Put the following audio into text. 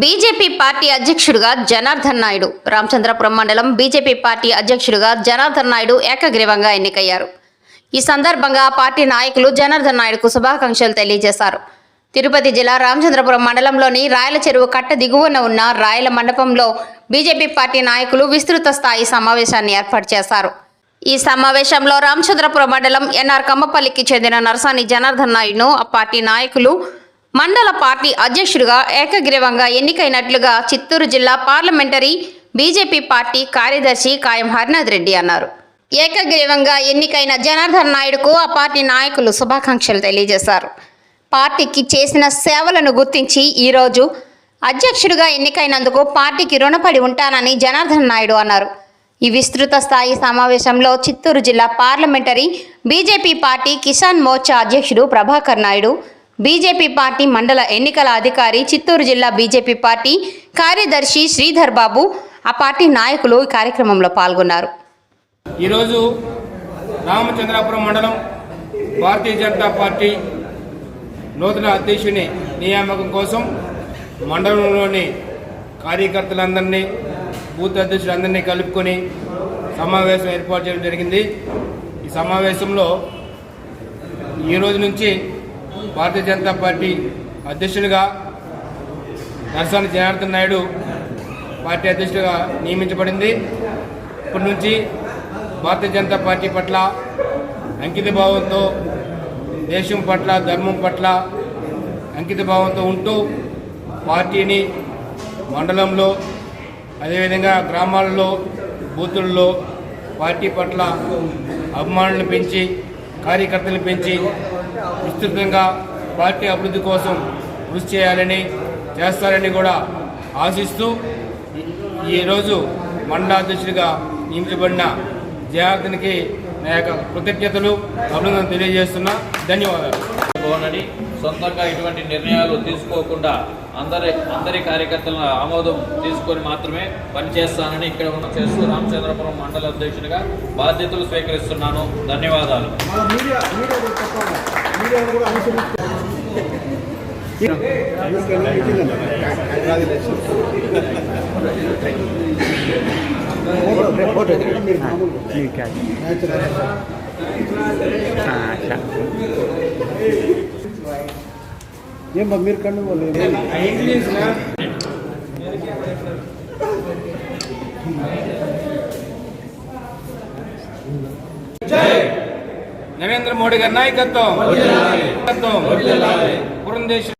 BJP party అధ్యక్షుడిగా జనార్దన్ నాయుడు. రామచంద్రపురం మండలం BJP party అధ్యక్షుడిగా జనార్దన్ నాయుడు ఏకగ్రీవంగా ఎన్నికయ్యారు. ఈ సందర్భంగా పార్టీ నాయకులు జనార్దన్ నాయుడుకు శుభాకాంక్షలు తెలియజేశారు. తిరుపతి జిల్లా రామచంద్రపురం మండలంలోని రాయల చెరువు కట్ట దిగువన ఉన్న రాయల మండపంలో బీజేపీ పార్టీ నాయకులు విస్తృత స్థాయి సమావేశాన్ని ఏర్పాటు చేశారు. ఈ సమావేశంలో రామచంద్రపురం మండలం ఎన్ఆర్ కమ్మపల్లికి చెందిన నరసాని జనార్దన్ నాయుడును ఆ పార్టీ నాయకులు మండల పార్టీ అధ్యక్షుడిగా ఏకగ్రీవంగా ఎన్నికైనట్లుగా చిత్తూరు జిల్లా పార్లమెంటరీ బీజేపీ పార్టీ కార్యదర్శి కాయం హరినాథ్ రెడ్డి అన్నారు. ఏకగ్రీవంగా ఎన్నికైన జనార్దన్ నాయుడుకు ఆ పార్టీ నాయకులు శుభాకాంక్షలు తెలియజేశారు. పార్టీకి చేసిన సేవలను గుర్తించి ఈరోజు అధ్యక్షుడిగా ఎన్నికైనందుకు పార్టీకి రుణపడి ఉంటానని జనార్దన్ నాయుడు అన్నారు. ఈ విస్తృత స్థాయి సమావేశంలో చిత్తూరు జిల్లా parliamentary BJP party Kisan Morcha అధ్యక్షుడు ప్రభాకర్ నాయుడు బీజేపీ పార్టీ మండల ఎన్నికల అధికారి చిత్తూరు జిల్లా బీజేపీ పార్టీ కార్యదర్శి శ్రీధర్ బాబు ఆ పార్టీ నాయకులు ఈ కార్యక్రమంలో పాల్గొన్నారు. ఈరోజు రామచంద్రాపురం మండలం భారతీయ జనతా పార్టీ నూతన అధ్యక్షుని నియామకం కోసం మండలంలోని కార్యకర్తలందరినీ బూత్ అధ్యక్షులందరినీ కలుపుకొని సమావేశం ఏర్పాటు చేయడం జరిగింది. ఈ సమావేశంలో ఈ రోజు నుంచి భారతీయ జనతా పార్టీ అధ్యక్షుడిగా నరసాని జనార్దన్ నాయుడు పార్టీ అధ్యక్షుడిగా నియమించబడింది. ఇప్పటి నుంచి భారతీయ జనతా పార్టీ పట్ల అంకిత భావంతో దేశం పట్ల ధర్మం పట్ల అంకిత భావంతో ఉంటూ పార్టీని మండలంలో అదేవిధంగా గ్రామాల్లో బూతుల్లో పార్టీ పట్ల అభిమానులను పెంచి కార్యకర్తలను పెంచి విస్తృతంగా పార్టీ అభివృద్ధి కోసం కృషి చేయాలని చేస్తారని కూడా ఆశిస్తూ ఈరోజు మండలాధ్యక్షుడిగా నియమించబడిన జయార్దన్కి నా యొక్క కృతజ్ఞతలు అభినందన తెలియజేస్తున్నా. ధన్యవాదాలు. భవనని సొంతంగా ఇటువంటి నిర్ణయాలు తీసుకోకుండా అందరి అందరి కార్యకర్తల ఆమోదం తీసుకొని మాత్రమే పనిచేస్తానని ఇక్కడ ఉన్న చేస్తూ రామచంద్రపురం మండల అధ్యక్షుడిగా బాధ్యతలు స్వీకరిస్తున్నాను. ధన్యవాదాలు. మీడియా ఏం మీరు కన్ను నరేంద్ర మోడీ గారి నాయకత్వం బృందేశ్వర